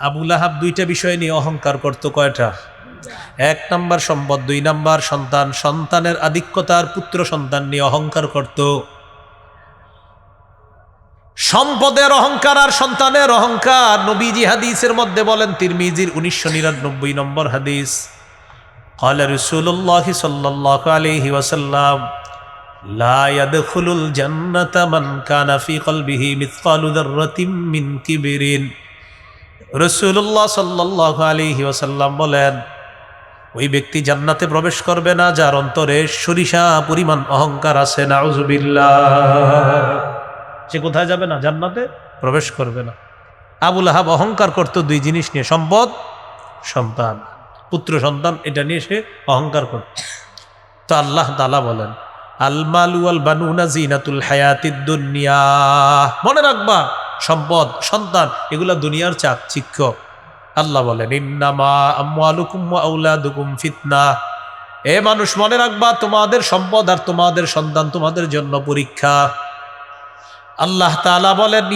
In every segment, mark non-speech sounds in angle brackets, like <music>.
আবুল আহাব দুইটা বিষয় নিয়ে অহংকার করতো কয়টা এক নাম্বার সম্পদ দুই নাম্বার সন্তান সন্তানের আধিক্যতার পুত্র সন্তান নিয়ে অহংকার করত সম্পদের অহংকার আর সন্তানের অহংকার নবীজি হাদিসের মধ্যে বলেন তিরমিজির উনিশশো নিরানব্বই নম্বর হাদিস قال رسول الله صلى الله عليه وسلم لا يدخل الجنة من كان في قلبه مثقال ذرة من كبر রসুল্লাহ সাল্লাহ আলী ওসাল্লাম বলেন, ওই ব্যক্তি জান্নাতে প্রবেশ করবে না, যার অন্তরে সরিষা পরিমাণ অহংকার আছে না সে কোথায় যাবে না? জান্নাতে প্রবেশ করবে না। আবুল আহাব অহংকার করতো দুই জিনিস নিয়ে, সম্পদ, সন্তান। পুত্র, সন্তান, এটা নিয়ে সে অহংকার করত। তো আল্লাহ তালা বলেন, আলমালু আল বানুনা জিনাতুল হায়াতিদ দুনিয়া। মনে রাখবা সম্পদ, সন্তান, এগুলা দুনিয়ার চাকচিক্য আল্লাহ বলেন, ইন্নামা ফিতনা। এ মানুষ, মনে রাখবা, তোমাদের সম্পদ আর তোমাদের সন্তান তোমাদের জন্য পরীক্ষা। আল্লাহ তাআলা বলেন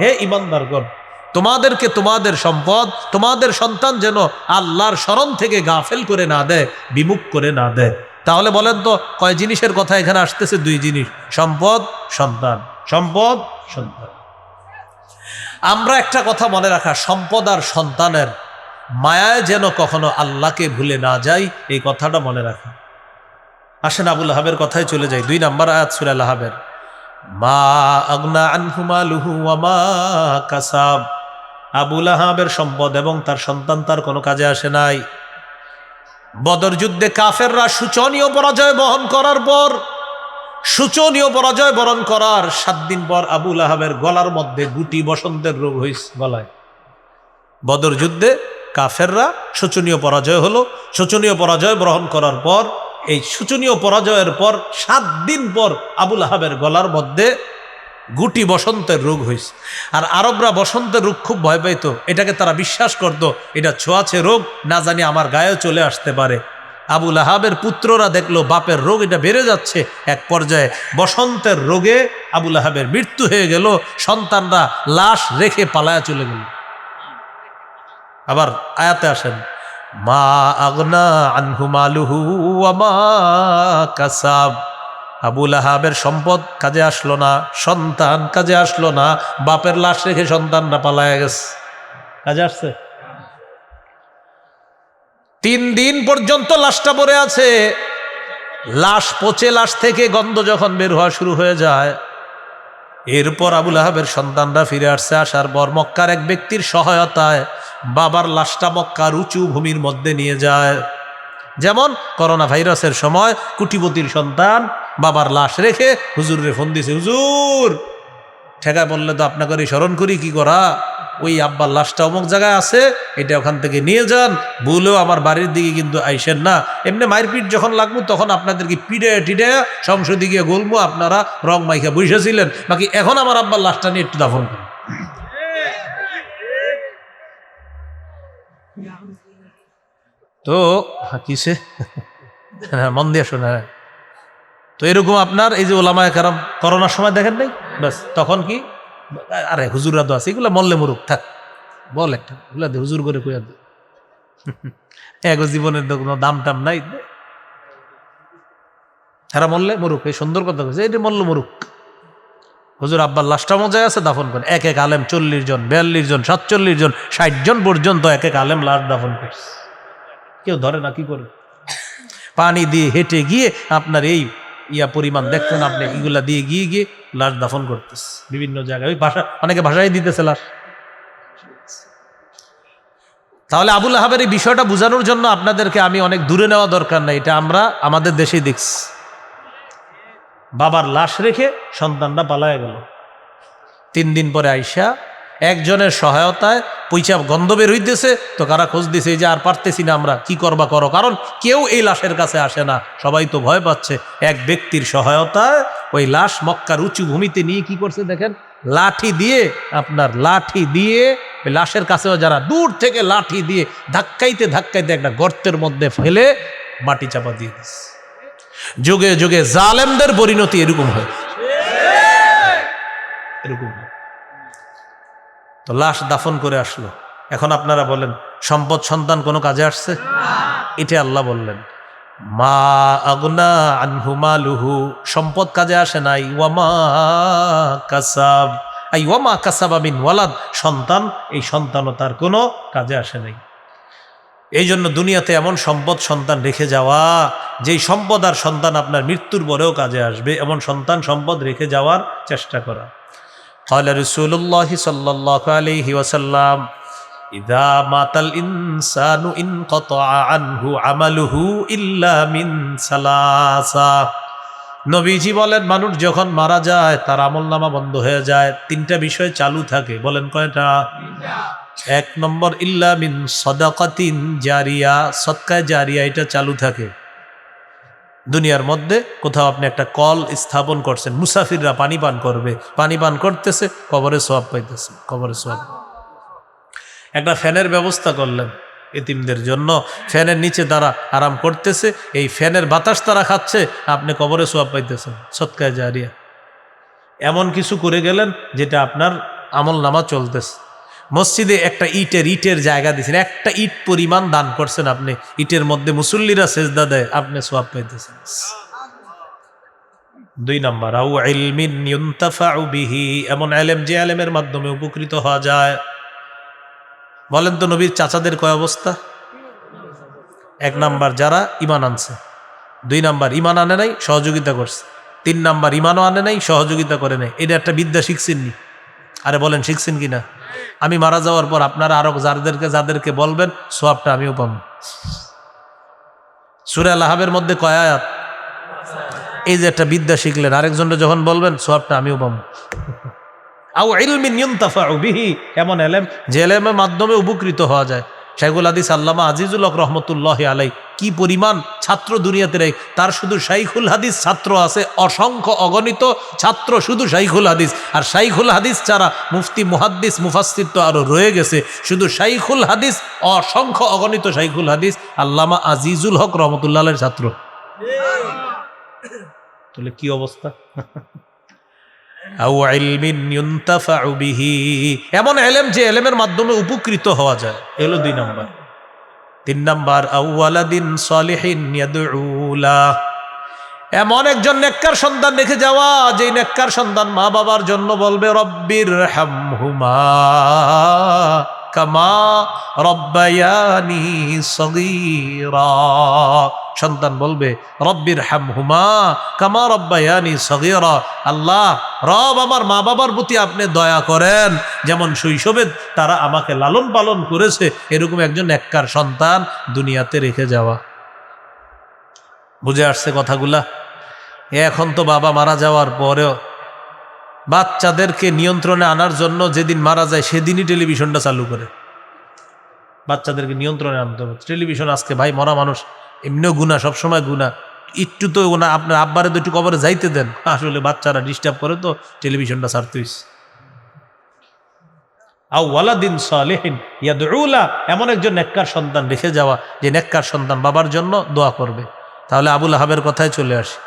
হে ঈমানদারগণ তোমাদেরকে তোমাদের সম্পদ, তোমাদের সন্তান যেন আল্লাহর স্মরণ থেকে গাফেল করে না দেয়, বিমুখ করে না দেয়। তাহলে বলেন তো, কয় জিনিসের কথা এখানে আসতেছে? দুই জিনিস, সম্পদ, সন্তান। সম্পদ, সন্তান। আমরা একটা কথা মনে রাখা, সম্পদ আর সন্তানের মায়ায় যেন কখনো আল্লাহকে ভুলে না যাই, এই কথাটা মনে রাখা। আসেন আবুল হাবের কথায় চলে যাই। দুই নাম্বার আয়াত সুরাল হাবের মা আগনা আনহুমা লুহু মা কাসাব। আবুল আহাবের সম্পদ এবং তার সন্তান তার কোনো কাজে আসে নাই। বদর যুদ্ধে কাফেররা সূচনীয় পরাজয় বহন করার পর, সূচনীয় পরাজয় বরণ করার সাত দিন পর আবুল আহাবের গলার মধ্যে গুটি বসন্তের রোগ হয়েছে গলায়। বদর যুদ্ধে কাফেররা শোচনীয় পরাজয় হলো শোচনীয় পরাজয় গ্রহণ করার পর, এই শোচনীয় পরাজয়ের পর সাত দিন পর আবুল আহাবের গলার মধ্যে গুটি বসন্তের রোগ হয়েছে আর আরবরা বসন্তের রোগ খুব ভয় পাইত। এটাকে তারা বিশ্বাস করত, এটা ছোঁয়াছে রোগ, না জানি আমার গায়ে চলে আসতে পারে। আবুল আহাবের পুত্ররা দেখল, বাপের রোগ এটা বেড়ে যাচ্ছে। এক পর্যায়ে বসন্তের রোগে আবুল আহাবের মৃত্যু হয়ে গেল, সন্তানরা লাশ রেখে পালায়া চলে গেল। আবার আয়াতে আসেন, মা আগনা আনহু মালুহু আমা কাসাব। আবুল আহাবের সম্পদ কাজে আসলো না, সন্তান কাজে আসলো না, বাপের লাশ রেখে সন্তানরা পালায়া গেছে। কাজে আসছে? তিন দিন পর্যন্ত লাশটা পড়ে আছে। লাশ পচে, লাশ থেকে গন্ধ যখন বের হওয়া শুরু হয়ে যায়, এরপর আবুল আহাবের সন্তানরা ফিরে আসছে। আসার পর মক্কার এক ব্যক্তির সহায়তায় বাবার লাশটা মক্কার উঁচু ভূমির মধ্যে নিয়ে যায়। যেমন করোনা ভাইরাসের সময় কুটিপতির সন্তান বাবার লাশ রেখে হুজুরে ফোন দিছে, হুজুর, ঠেকায় বললে তো আপনাকে স্মরণ করি, কি করা? ওই আব্বার লাশটা অমুক জায়গায় আছে, এটা ওখান থেকে নিয়ে যান, ভুলেও আমার বাড়ির দিকে কিন্তু আইসেন না। এমনি মায়ের পিঠ যখন লাগবো, তখন আপনাদেরকে পিড়ে টিডে সংসদে গিয়ে গলবো আপনারা রং মাইখা বসেছিলেন। বাকি এখন আমার আব্বার লাশটা নিয়ে একটু দাফন করুন। তো হ্যাঁ, কিসে হ্যাঁ, মন দিয়ে শোনা তো এরকম আপনার এই যে ওলামায় কারাম করোনার সময় দেখেন নাই? ব্যাস তখন কি? আরে হুজুররা তো আছে এগুলো মল্লে মুরুক থাক। বল একটা এগুলা হুজুর করে কইয়া দে। এক জীবনের তো কোনো দাম টাম নাই। সারা মল্লে মুরুক এই সুন্দর কথা কইছে এটা মল্ল মুরুক। হুজুর আব্বার লাশটা মজায় আছে দাফন করে। এক এক আলেম চল্লিশ জন বিয়াল্লিশ জন সাতচল্লিশ জন ষাট জন পর্যন্ত এক এক আলেম লাশ দাফন করছে। কেউ ধরে না কি করে? <laughs> পানি দিয়ে হেঁটে গিয়ে আপনার এই ইয়া পরিমাণ দেখতেন আপনি এগুলা দিয়ে গিয়ে গিয়ে লাশ দাফন করতেছে। বিভিন্ন জায়গায় ওই ভাষা অনেকে ভাষাই দিতেছে লাশ। তাহলে আবুল আহাবের এই বিষয়টা বোঝানোর জন্য আপনাদেরকে আমি অনেক দূরে নেওয়া দরকার নাই এটা আমরা আমাদের দেশেই দেখছি। বাবার লাশ রেখে সন্তানটা পালায় গেল। তিন দিন পরে আইসা একজনের সহায়তায় পয়সা গন্ধ বের হইতেছে, তো কারা খোঁজ দিছে যে আর পারতেছি না আমরা, কি করবা করো? কারণ কেউ এই লাশের কাছে আসে না, সবাই তো ভয় পাচ্ছে। এক ব্যক্তির সহায়তায় ওই লাশ মক্কার উঁচু ভূমিতে নিয়ে কি করছে দেখেন? লাঠি দিয়ে, আপনার লাঠি দিয়ে, ওই লাশের কাছেও যারা দূর থেকে লাঠি দিয়ে ধাক্কাইতে ধাক্কাইতে একটা গর্তের মধ্যে ফেলে মাটি চাপা দিয়ে দিস যুগে যুগে জালেমদের পরিণতি এরকম হয়। এরকম। তো লাশ দাফন করে আসলো। এখন আপনারা বলেন, সম্পদ সন্তান কোনো কাজে আসছে? এটা আল্লাহ বললেন। মা আগনা আনহু মালুহু, সম্পদ কাজে আসে নাই। ওয়ামা কাসাব, আই ওয়ামা কাসাবা বিন ওয়ালাদ, সন্তান, এই সন্তানও তার কোনো কাজে আসে নাই। এই জন্য দুনিয়াতে এমন সম্পদ সন্তান রেখে যাওয়া, যেই সম্পদ আর সন্তান আপনার মৃত্যুর পরেও কাজে আসবে, এমন সন্তান সম্পদ রেখে যাওয়ার চেষ্টা করা। قال رسول الله صلى الله عليه وسلم إذا مات الإنسان انقطع عنه عمله إلا من ثلاثة নবীজি বলেন মানুষ যখন মারা যায় তার আমল নামা বন্ধ হয়ে যায় তিনটা বিষয় চালু থাকে বলেন কয়টা এক নম্বর ইল্লা মিন সদাকাতিন জারিয়া সৎকায় জারিয়া এটা চালু থাকে দুনিয়ার মধ্যে কোথাও আপনি একটা কল স্থাপন করছেন, মুসাফিররা পানি পান করবে, পানি পান করতেছে, কবরে সোয়াব পাইতেছে, কবরে সোয়াব একটা ফ্যানের ব্যবস্থা করলেন এতিমদের জন্য, ফ্যানের নিচে তারা আরাম করতেছে, এই ফ্যানের বাতাস তারা খাচ্ছে, আপনি কবরে সোয়াব পাইতেছেন, সৎকায় জারিয়া। এমন কিছু করে গেলেন যেটা আপনার আমল নামা চলতেছে। মসজিদে একটা ইটের ইটের জায়গা দিয়েছেন। একটা ইট পরিমাণ দান করছেন আপনি। ইটের মধ্যে মুসল্লিরা সেজদা দেয়, আপনি সোয়াব পাইতেছেন। দুই নম্বর, আউ বিহি। এমন আলেম যে আলেমের মাধ্যমে উপকৃত হওয়া যায়। বলেন তো নবীর চাচাদের কয় অবস্থা? এক নাম্বার, যারা ইমান আনছে। দুই নাম্বার ইমান আনে নাই, সহযোগিতা করছে। তিন নাম্বার ইমানও আনে নাই, সহযোগিতা করে নেই। এটা একটা বিদ্যা শিখছেননি আরে বলেন, শিখছেন কি না আমি মারা যাওয়ার পর আপনারা আরও যাদেরকে যাদেরকে বলবেন, সোয়াবটা আমিও পাবো। সুরে আল্লাহাবের মধ্যে কয় আয়াত? এই যে একটা বিদ্যা শিখলেন আরেকজনটা যখন বলবেন, সোয়াবটা আমিও পাবো। এমন এলেম যে এলেমের মাধ্যমে উপকৃত হওয়া যায়। শাইখুল হাদিস আল্লামা আজিজুল রহমতুল্লাহ আলাই কি পরিমাণ ছাত্র দুনিয়াতে নেই? তার শুধু শাইখুল হাদিস ছাত্র আছে, অসংখ্য অগণিত ছাত্র শুধু শাইখুল হাদিস। আর শাইখুল হাদিস ছাড়া মুফতি, মুহাদ্দিস মুফাসির তো আরও রয়ে গেছে। শুধু শাইখুল হাদিস, অসংখ্য অগণিত শাইখুল হাদিস। আল্লামা আজিজুল হক রহমতুল্লাহ আলের ছাত্র। তাহলে কি অবস্থা? এমন এলেম যে এলেমের মাধ্যমে উপকৃত হওয়া যায়। এলো দুই নাম্বার। তিন নাম্বার আউওয়ালাদিন সালিহিন ইয়াদউলা। এমন একজন নেককার সন্তান রেখে যাওয়া যে নেককার সন্তান মা বাবার জন্য বলবে, রব্বির হামহুমা কামা রব্বায়ানি সগীরা। সন্তান বলবে, রব্বির হামহুমা কামা রব্বায়ানি সগীরা। আল্লাহ, রব আমার মা বাবার প্রতি আপনি দয়া করেন। যেমন শৈশবে তারা আমাকে লালন পালন করেছে, এরকম একজন এককার সন্তান দুনিয়াতে রেখে যাওয়া। বুঝে আসছে কথাগুলা? এখন তো বাবা মারা যাওয়ার পরেও বাচ্চাদেরকে নিয়ন্ত্রণে আনার জন্য যেদিন মারা যায় সেদিনই টেলিভিশনটা চালু করে। বাচ্চাদেরকে নিয়ন্ত্রণে আনতে হবে। টেলিভিশন আজকে ভাই মরা মানুষ, এমনিও গুণা, সবসময় গুণা। একটু তো ওনা আপনার আব্বারে একটু কবরে যাইতে দেন। আসলে বাচ্চারা ডিস্টার্ব করে তো টেলিভিশনটা ছাড়তে হইছে। আউ ওয়ালাদিন এমন একজন নেককার সন্তান রেখে যাওয়া, যে নেককার সন্তান বাবার জন্য দোয়া করবে। তাহলে আবুল আহাবের কথায় চলে আসে।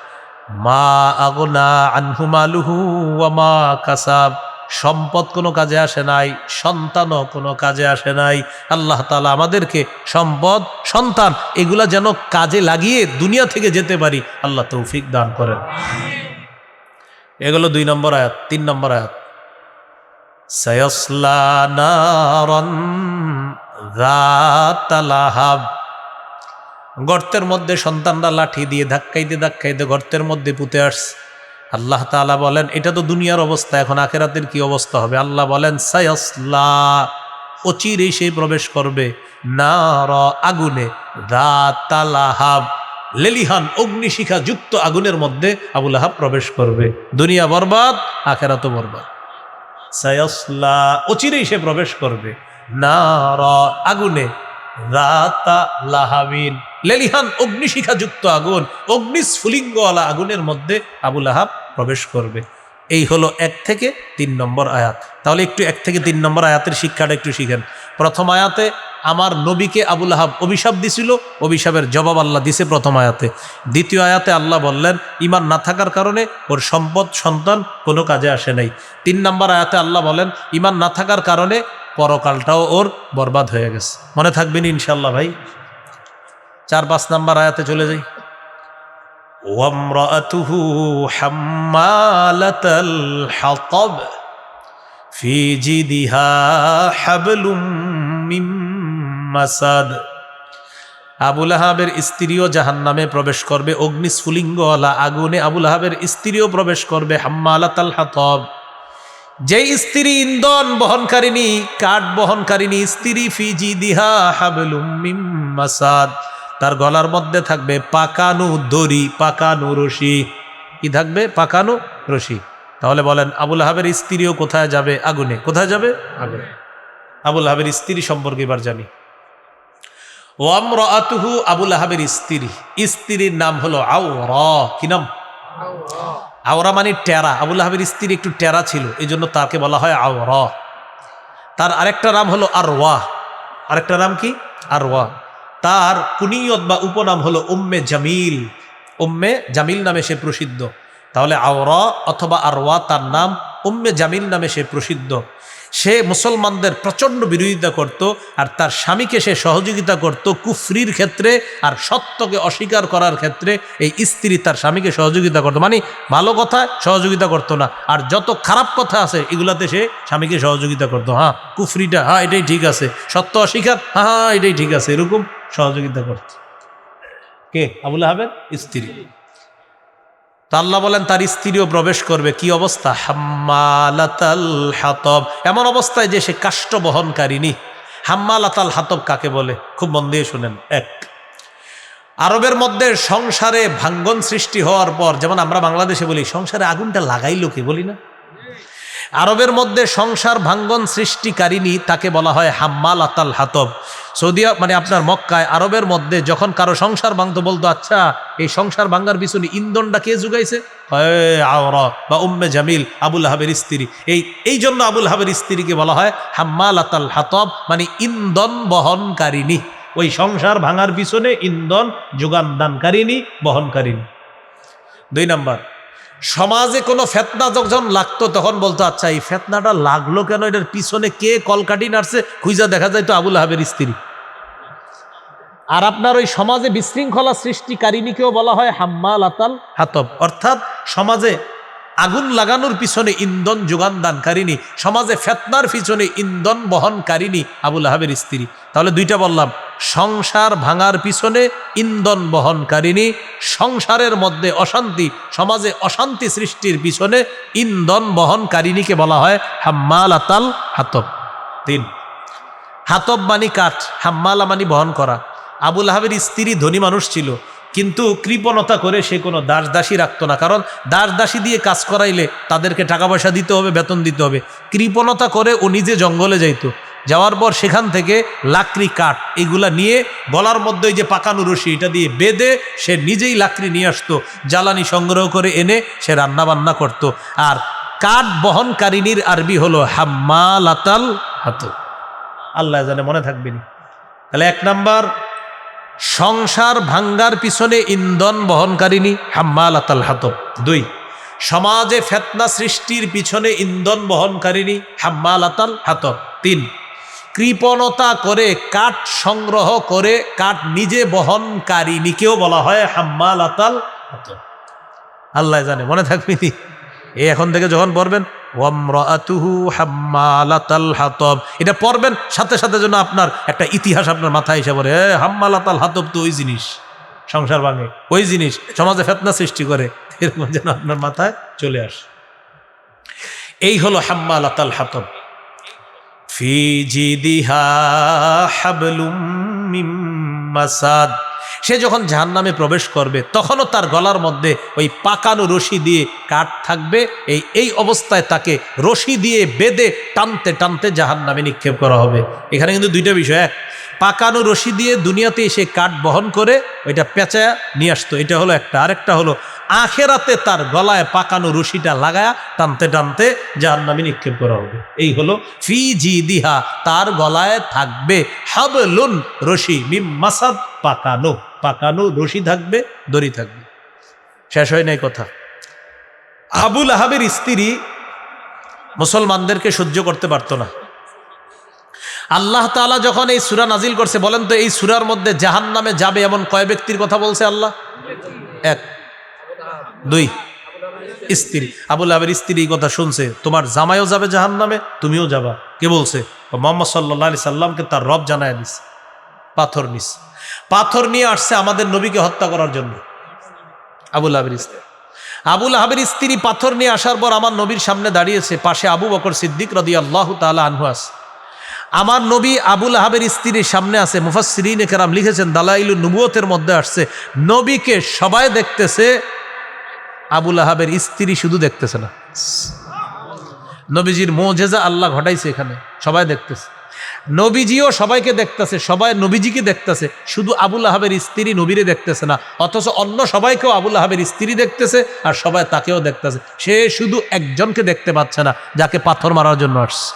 মা আগনা আনহু মালুহু ওয়া মা কাসাব। সম্পদ কোনো কাজে আসে নাই, সন্তানও কোনো কাজে আসে নাই। আল্লাহ তালা আমাদেরকে সম্পদ, সন্তান এগুলা যেন কাজে লাগিয়ে দুনিয়া থেকে যেতে পারি, আল্লাহ তৌফিক দান করেন। এগুলো দুই নম্বর আয়াত, তিন নম্বর আয়াত। সয়সলা গর্তের মধ্যে সন্তানরা লাঠি দিয়ে ধাক্কাইতে ধাক্কাইতে গর্তের মধ্যে পুঁতে আসছে। আল্লাহ তালা বলেন, এটা তো দুনিয়ার অবস্থা, এখন আখেরাতের কি অবস্থা হবে? আল্লাহ বলেন, সায়সলা অচিরেই সেই প্রবেশ করবে না র আগুনে রাতালাহাব লেলিহান অগ্নিশিখা যুক্ত আগুনের মধ্যে আবুল আহাব প্রবেশ করবে। দুনিয়া বরবাদ, আখেরাতও বরবাদ। সায়সলা অচিরেই সে প্রবেশ করবে না র আগুনে, রাতা লাহাবিন লেলিহান অগ্নিশিখা যুক্ত আগুন অগ্নিস্ফুলিঙ্গওয়ালা আগুনের মধ্যে আবুল আহাব প্রবেশ করবে। এই হলো এক থেকে তিন নম্বর আয়াত। তাহলে একটু এক থেকে তিন নম্বর আয়াতের শিক্ষাটা একটু শিখেন। প্রথম আয়াতে, আমার নবীকে আবুল আহাব অভিশাপ দিছিল, অভিশাপের জবাব আল্লাহ দিছে প্রথম আয়াতে। দ্বিতীয় আয়াতে আল্লাহ বললেন, ইমান না থাকার কারণে ওর সম্পদ, সন্তান কোনো কাজে আসে নাই। তিন নম্বর আয়াতে আল্লাহ বলেন, ইমান না থাকার কারণে পরকালটাও ওর বরবাদ হয়ে গেছে। মনে থাকবেন ইনশাল্লাহ ভাই চার পাঁচ নাম্বার আয়াতে চলে যাই وامرأته حمالة الحطب في جيدها حبل من مسد আবুল আহাবের স্ত্রীও জাহান নামে প্রবেশ করবে অগ্নিস্ফুলিঙ্গওয়ালা আগুনে আবুল আহাবের স্ত্রীও প্রবেশ করবে হাম্মালাতাল হাতব যেই স্ত্রী ইন্ধন বহনকারিনী কাঠ বহনকারিনী স্ত্রী ফিজি দিহা হাবলুম মিম মাসাদ তার গলার মধ্যে থাকবে পাকানু দড়ি পাকানু রশি। কি থাকবে? পাকানু রশি। তাহলে বলেন আবুল আহাবের স্ত্রীও কোথায় যাবে আগুনে? কোথায় যাবে? আগুনে। আবুল আহাবের স্ত্রী সম্পর্কে এবার জানি। ওয়ামর আতুহু আবুল আহাবের স্ত্রী। স্ত্রীর নাম হলো র কি নাম? আওরা। মানে টেরা। আবুল আহাবের স্ত্রী একটু টেরা ছিল এই জন্য তাকে বলা হয় আও র তার আরেকটা নাম হলো আর ওয়াহ আরেকটা নাম কি? আর ওয়াহ তার কুনিয়ত বা উপনাম হলো উম্মে জামিল। উম্মে জামিল নামে সে প্রসিদ্ধ। তাহলে আওরা অথবা আরওয়া তার নাম উম্মে জামিল নামে সে প্রসিদ্ধ। সে মুসলমানদের প্রচণ্ড বিরোধিতা করত আর তার স্বামীকে সে সহযোগিতা করত কুফরির ক্ষেত্রে আর সত্যকে অস্বীকার করার ক্ষেত্রে এই স্ত্রী তার স্বামীকে সহযোগিতা করতো। মানে ভালো কথা সহযোগিতা করতো না। আর যত খারাপ কথা আছে, এগুলাতে সে স্বামীকে সহযোগিতা করতো। হ্যাঁ কুফরিটা হ্যাঁ এটাই ঠিক আছে। সত্য অস্বীকার হ্যাঁ হ্যাঁ এটাই ঠিক আছে। এরকম সহযোগিতা করত। কে? আবুল আহমেদ স্ত্রী। আল্লাহ বলেন, তার স্ত্রীও প্রবেশ করবে। কি অবস্থা? হাম্মালাতাল হাতব। এমন অবস্থায় যে সে কাষ্ট বহনকারিনী হাম্মালাতাল হাতব কাকে বলে? খুব মন দিয়ে শুনেন। এক। আরবের মধ্যে সংসারে ভাঙ্গন সৃষ্টি হওয়ার পর, যেমন আমরা বাংলাদেশে বলি, সংসারে আগুনটা লাগাইলো কি বলি না? আরবের মধ্যে সংসার ভাঙ্গন সৃষ্টিকারিনী তাকে বলা হয় হাম্মাল আতাল হাতব। সৌদিয়া মানে আপনার মক্কায়, আরবের মধ্যে যখন কারও সংসার ভাঙতো, বলতো আচ্ছা এই সংসার ভাঙ্গার পিছনে ইন্ধনটা কে আওরা বা উম্মে জামিল, আবুল হাবের স্ত্রী। এই এই জন্য আবুল হাবের স্ত্রীকে বলা হয় হাম্মাল আতাল হাতব মানে ইন্ধন বহনকারিনী ওই সংসার ভাঙার পিছনে ইন্ধন, যোগান দানকারিনী বহনকারিনী দুই নাম্বার সমাজে কোনো ফেতনা যখন লাগতো, তখন বলতো আচ্ছা এই ফেতনাটা লাগল কেন? এটার পিছনে কে কলকাটি নাড়ছে? খুঁজা দেখা যায় তো আবুল আহাবের স্ত্রী। আর আপনার ওই সমাজে বিশৃঙ্খলা সৃষ্টিকারিনীকেও বলা হয় হাম্মাল আতাল হাতব। অর্থাৎ সমাজে আগুন লাগানোর পিছনে ইন্ধন যোগান দানকারিনী সমাজে ফেতনার পিছনে ইন্ধন বহনকারিনী আবুল আহাবের স্ত্রী। তাহলে দুইটা বললাম, সংসার ভাঙার পিছনে ইন্ধন বহনকারিনী সংসারের মধ্যে অশান্তি, সমাজে অশান্তি সৃষ্টির পিছনে ইন্ধন বহনকারিনীকে বলা হয় হাম্মাল আতাল হাতব। তিন, হাতব মানি কাঠ, হাম্মালা মানি বহন করা। আবুল আহাবের স্ত্রী ধনী মানুষ ছিল। কিন্তু কৃপণতা করে সে কোনো দাস দাসী রাখতো না। কারণ দাস দাসী দিয়ে কাজ করাইলে তাদেরকে টাকা পয়সা দিতে হবে, বেতন দিতে হবে। কৃপণতা করে ও নিজে জঙ্গলে যাইতো। যাওয়ার পর সেখান থেকে লাকড়ি কাঠ এগুলা নিয়ে গলার মধ্যে যে পাকানো রশি এটা দিয়ে বেঁধে সে নিজেই লাকড়ি নিয়ে আসতো। জ্বালানি সংগ্রহ করে এনে সে রান্না বান্না করত। আর কাঠ বহনকারিনীর আরবি হলো হাম্মা লাতাল হাত আল্লাহ জানে মনে থাকবেনি। তাহলে এক নাম্বার সংসার ভাঙ্গার পিছনে ইন্ধন বহনকারিনী হাম্মাল আতাল হাতব। দুই, সমাজে ফেতনা সৃষ্টির পিছনে ইন্ধন বহনকারিনী হাম্মাল আতাল হাতব। তিন, কৃপণতা করে কাঠ সংগ্রহ করে কাঠ নিজে বহনকারিনীকেও বলা হয় হাম্মাল আতাল হাতব। আল্লাহ জানে, মনে থাকবি এই এখন থেকে যখন পড়বেন এটা পড়বেন, সাথে সাথে যেন আপনার একটা ইতিহাস আপনার মাথায় এসে পড়ে। হাম্মালাতাল হাতব তো ওই জিনিস, সংসার ভাঙে, ওই জিনিস, সমাজে ফেতনা সৃষ্টি করে, এরকম যেন আপনার মাথায় চলে আস। এই হলো হাম্মালাতাল হাতব। ফি জিদিহা হাবলুম মিম মাসাদ। সে যখন জাহান নামে প্রবেশ করবে, তখনও তার গলার মধ্যে ওই পাকানো রশি দিয়ে কাঠ থাকবে। এই এই অবস্থায় তাকে রশি দিয়ে বেঁধে টানতে টানতে জাহান নামে নিক্ষেপ করা হবে। এখানে কিন্তু দুইটা বিষয়, এক, পাকানো রশি দিয়ে দুনিয়াতে এসে কাঠ বহন করে, ওইটা পেঁচা নিয়ে আসতো। এটা হলো একটা। আরেকটা হলো আখেরাতে তার গলায় পাকানো রশিটা লাগায়া টানতে টানতে জাহান্নামে নিক্ষেপ করা হবে। এই হলো ফি জি দিহা তার গলায় থাকবে হাবলুন রশি, মিম মাসাদ, পাকানো। পাকানো রশি থাকবে, দড়ি থাকবে। শেষ হয় নাই কথা। আবুল আহাবের স্ত্রী মুসলমানদেরকে সহ্য করতে পারতো না। আল্লাহ তাআলা যখন এই সুরা নাজিল করছে, বলেন তো এই সুরার মধ্যে জাহান নামে যাবে এমন কয় ব্যক্তির কথা বলছে আল্লাহ? এক। দুই, স্ত্রী। আবুল আবের স্ত্রী এই কথা শুনছে, তোমার জামাইও যাবে জাহান নামে তুমিও যাবা। কে বলছে? মোহাম্মদ সাল্লাহ আলি সাল্লামকে তার রব জানায় দিস পাথর নিস পাথর নিয়ে আসছে আমাদের নবীকে হত্যা করার জন্য। আবুল আবের স্ত্রী। আবুল আহাবের স্ত্রী পাথর নিয়ে আসার পর আমার নবীর সামনে দাঁড়িয়েছে, পাশে আবু বকর সিদ্দিক রদি আল্লাহ তালা আনহু আস আমার নবী আবুল আহাবের স্ত্রীর সামনে আছে মুফাসরিন কেরাম লিখেছেন দালাইলু নুবুয়তের মধ্যে আসছে, নবীকে সবাই দেখতেছে আবুল আহাবের স্ত্রী শুধু দেখতেছে না। নবীজির মোজেজা আল্লাহ ঘটাইছে এখানে, সবাই দেখতেছে। নবীজিও সবাইকে দেখতেছে, সবাই নবীজিকে দেখতেছে, শুধু আবুল আহাবের স্ত্রী নবীরে দেখতেছে না, অথচ অন্য সবাইকেও আবুল আহাবের স্ত্রী দেখতেছে আর সবাই তাকেও দেখতেছে। সে শুধু একজনকে দেখতে পাচ্ছে না, যাকে পাথর মারার জন্য আসছে।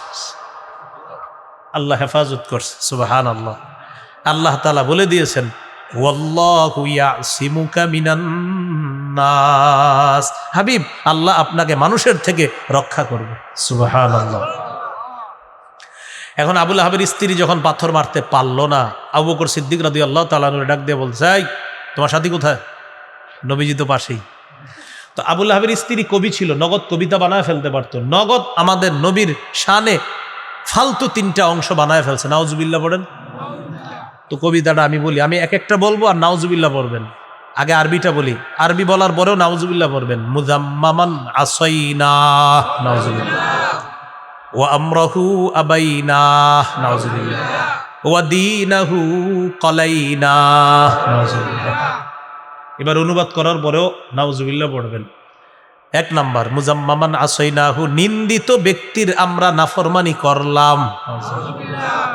আল্লাহ হেফাজত করছে সুবাহান আল্লাহ আল্লাহ তালা বলে দিয়েছেন নাস। হাবিব, আল্লাহ আপনাকে মানুষের থেকে রক্ষা করবে। সুবাহান আল্লাহ এখন আবুল আহাবের স্ত্রী যখন পাথর মারতে পারল না, আবু সিদ্দিক রাদি আল্লাহ তালানুর ডাক দিয়ে বলছে তোমার সাথী কোথায়? নবীজি তো পাশেই। তো আবুল আহাবের স্ত্রী কবি ছিল, নগদ কবিতা বানায় ফেলতে পারতো। নগদ আমাদের নবীর শানে ফালতু তিনটা অংশ বানায় ফেলছে। নাউজুবিল্লাহ পড়েন। তো কবিতাটা আমি বলি, আমি এক একটা বলব আর নাউজুবিল্লাহ পড়বেন। আগে আরবিটা বলি, আরবি বলার পরেও নাউজুবিল্লাহ পড়বেন। মুজাম্মামান আসইনা, নাউজুবিল্লাহ। ও আমরাহু আবাইনা, নাউজুবিল্লাহ। ওয়া দীনাহু কলাইনা, নাউজুবিল্লাহ। এবার অনুবাদ করার পরেও নাউজুবিল্লাহ পড়বেন। এক নাম্বার, মুজাম্মামান আসইনাহু নিন্দিত ব্যক্তির আমরা নাফরমানি করলাম।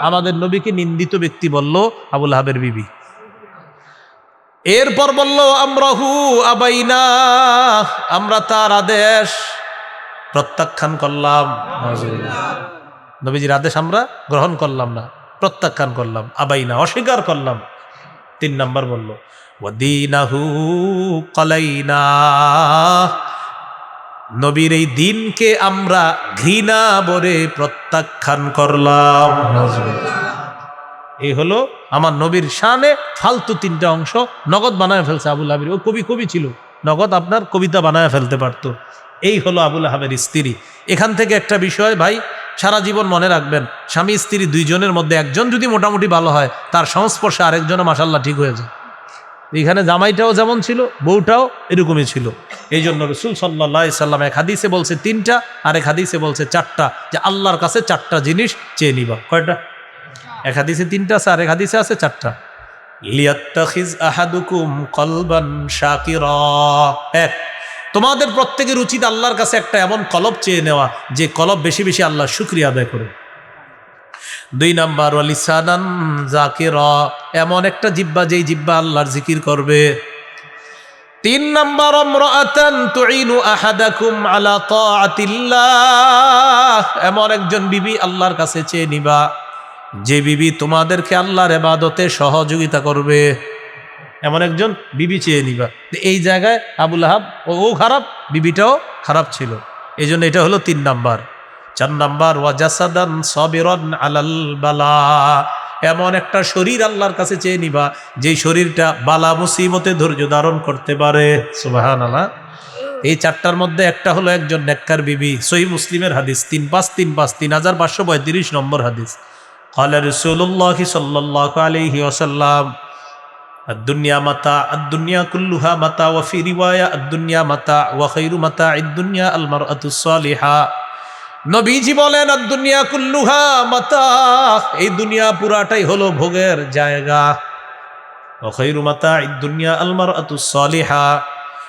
আমাদের নবীকে নিন্দিত ব্যক্তি বলল আবুল হাবের বিবি। এরপর বলল আমরা আমরাহু আবাইনা, আমরা তার আদেশ প্রত্যাখ্যান করলাম। নবীজির আদেশ আমরা গ্রহণ করলাম না, প্রত্যাখ্যান করলাম, আবাইনা, অস্বীকার করলাম। তিন নাম্বার বলল ওয়াদিনাহু কলাইনা নবীর এই দিনকে আমরা ঘৃণা বরে প্রত্যাখ্যান করলাম। এই হলো আমার নবীর শানে ফালতু তিনটা অংশ। নগদ বানায় ফেলছে আবুল আবির ও কবি কবি ছিল। নগদ আপনার কবিতা বানায় ফেলতে পারতো। এই হলো আবুল আহাবের স্ত্রী। এখান থেকে একটা বিষয়, ভাই, সারা জীবন মনে রাখবেন, স্বামী স্ত্রী দুইজনের মধ্যে একজন যদি মোটামুটি ভালো হয়, তার সংস্পর্শে আরেকজনও মাসাল্লাহ ঠিক হয়ে যায়। এখানে জামাইটাও যেমন ছিল, বউটাও এরকমই ছিল। এই জন্য রসুল সাল্লাহ সাল্লাম এক হাদিসে বলছে তিনটা, আর এক হাদিসে বলছে চারটা, যে আল্লাহর কাছে চারটা জিনিস চেয়ে নিবা। কয়টা? এক হাদিসে তিনটা আছে, আর এক হাদিসে আছে চারটা। এক, তোমাদের প্রত্যেকের উচিত আল্লাহর কাছে একটা এমন কলব চেয়ে নেওয়া, যে কলব বেশি বেশি আল্লাহ শুক্রিয়া আদায় করে। দুই নাম্বার, ওয়ালিসানান জাকিরা এমন একটা জিব্বা যেই জিব্বা আল্লাহর জিকির করবে। তিন নাম্বার অমরাতান তুইনু আহাদাকুম আলা তাআতিল্লাহ, এমন একজন বিবি আল্লাহর কাছে চেয়ে নিবা, যে বিবি তোমাদেরকে আল্লাহর এবাদতে সহযোগিতা করবে। এমন একজন বিবি চেয়ে নিবা। এই জায়গায় আবুল আহাব ও ও খারাপ, বিবিটাও খারাপ ছিল। এই জন্য এটা হলো তিন নাম্বার। চার নাম্বার ওয়াজাসাদান সবেরন আলাল বালা এমন একটা শরীর আল্লাহর কাছে চেয়ে নিবা যেই শরীরটা বালা মুসিবতে ধৈর্য ধারণ করতে পারে সুবাহান আল্লাহ এই চারটার মধ্যে একটা হলো একজন নেককার বিবি সহি মুসলিমের হাদিস তিন পাঁচ তিন পাঁচ তিন হাজার পাঁচশো পঁয়ত্রিশ নম্বর হাদিস قال رسول الله صلى الله عليه وسلم الدنيا متاع الدنيا كلها متاع وفي رواية الدنيا متاع وخير متاع الدنيا المرأة الصالحة নবীজি বলেন দুনিয়া কুল্লুহা মাতা এই দুনিয়া পুরাটাই হলো ভোগের জায়গা। অখৈরু মাতা দুনিয়া আলমার সলিহা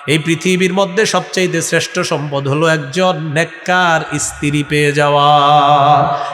এই পৃথিবীর মধ্যে সবচেয়ে শ্রেষ্ঠ সম্পদ হলো একজন নেককার স্ত্রী পেয়ে যাওয়া।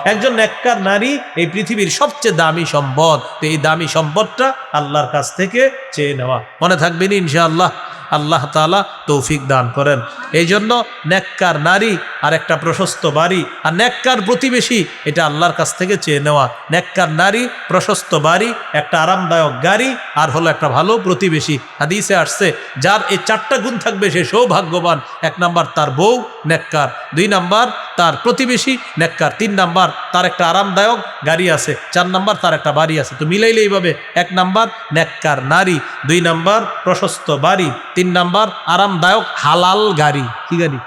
একজন নেককার নারী এই পৃথিবীর সবচেয়ে দামি সম্পদ। এই দামি সম্পদটা আল্লাহর কাছ থেকে চেয়ে নেওয়া। মনে থাকবেন ইনশাআল্লাহ। আল্লাহ তালা তৌফিক দান করেন। এই জন্য নেককার নারী আর একটা প্রশস্ত বাড়ি আর নেককার প্রতিবেশী, এটা আল্লাহর কাছ থেকে চেয়ে নেওয়া। নেককার নারী, প্রশস্ত বাড়ি, একটা আরামদায়ক গাড়ি আর হলো একটা ভালো প্রতিবেশী। হাদিসে আসছে, যার এই চারটা গুণ থাকবে, সে সৌভাগ্যবান। এক নাম্বার তার বউ, নেককার। দুই নাম্বার তার প্রতিবেশী, নেককার। তিন নাম্বার তার একটা আরামদায়ক গাড়ি আছে, চার নাম্বার তার একটা বাড়ি আছে। তো মিলাইলে এইভাবে এক নাম্বার নেককার নারী, দুই নাম্বার প্রশস্ত বাড়ি, তিন নাম্বার আরামদায়ক হালাল গাড়ি। কি গাড়ি?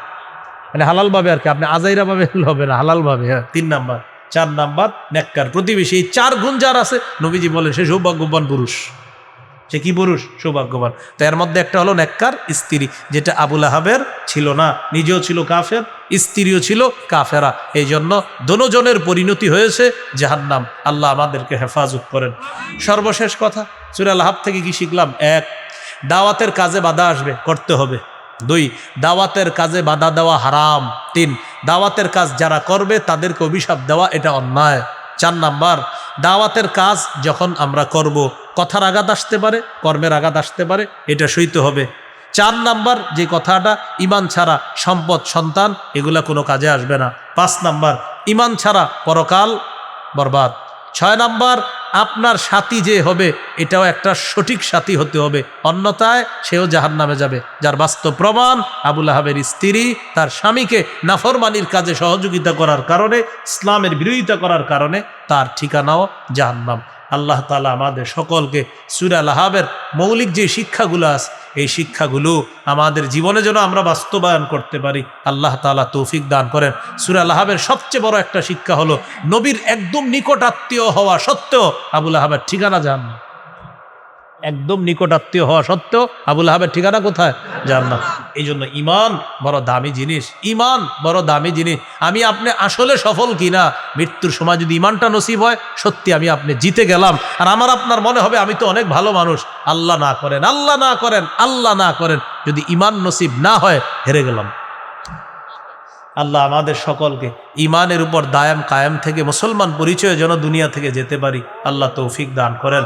মানে হালালভাবে আর কি, আপনি আজাইরাভাবে হবে না, হালালভাবে হ্যাঁ। তিন নাম্বার, চার নাম্বার নেককার প্রতিবেশী। এই চার গুণ যার আছে, নবীজি বলেন, সে সৌভাগ্যবান পুরুষ। সে কি পুরুষ? সৌভাগ্যবান। তো এর মধ্যে একটা হলো নেককার স্ত্রী, যেটা আবুল আহাবের ছিল না, নিজেও ছিল কাফের, স্ত্রীও ছিল কাফেরা। এই জন্য দনোজনের পরিণতি হয়েছে জাহান্নাম। আল্লাহ আমাদেরকে হেফাজত করেন। সর্বশেষ কথা সুরাল হাব থেকে কি শিখলাম? এক, দাওয়াতের কাজে বাধা আসবে, করতে হবে। দুই, দাওয়াতের কাজে বাধা দেওয়া হারাম। তিন, দাওয়াতের কাজ যারা করবে তাদেরকে অভিশাপ দেওয়া, এটা অন্যায়। চার নাম্বার দাওয়াতের কাজ যখন আমরা করব, কথার আঘাত আসতে পারে, কর্মের আঘাত আসতে পারে, এটা সইতে হবে। চার নাম্বার যে কথাটা ইমান ছাড়া সম্পদ, সন্তান, এগুলা কোনো কাজে আসবে না। পাঁচ নাম্বার ইমান ছাড়া পরকাল বরবাদ। ছয় নাম্বার আপনার সাথী যে হবে, এটাও একটা সঠিক সাথী হতে হবে। অন্যথায় সেও জাহান নামে যাবে। যার বাস্তব প্রমাণ আবুল আহাবের স্ত্রী, তার স্বামীকে নাফরমানির কাজে সহযোগিতা করার কারণে, ইসলামের বিরোধিতা করার কারণে তার ঠিকানাও জাহান্নাম। আল্লাহ তালা আমাদের সকলকে সুরা লাহাবের মৌলিক যে শিক্ষাগুলো আছে, এই শিক্ষাগুলো আমাদের জীবনে যেন আমরা বাস্তবায়ন করতে পারি। আল্লাহ তালা তৌফিক দান করেন। সুরা লাহাবের সবচেয়ে বড় একটা শিক্ষা হলো, নবীর একদম নিকট আত্মীয় হওয়া সত্ত্বেও আবুল আহাবের ঠিকানা জান। একদম নিকট আত্মীয় হওয়া সত্ত্বেও আবুল আহাবের ঠিকানা কোথায়? জান না এই জন্য ইমান বড় দামি জিনিস। ইমান বড় দামি জিনিস। আমি আপনি আসলে সফল কিনা? মৃত্যুর সময় যদি ইমানটা নসিব হয়, সত্যি আমি আপনি জিতে গেলাম। আর আমার আপনার মনে হবে, আমি তো অনেক ভালো মানুষ। আল্লাহ না করেন, আল্লাহ না করেন, আল্লাহ না করেন। যদি ইমান নসিব না হয়, হেরে গেলাম। আল্লাহ আমাদের সকলকে ইমানের উপর দায়াম কায়াম থেকে মুসলমান পরিচয় যেন দুনিয়া থেকে যেতে পারি। আল্লাহ তৌফিক দান করেন।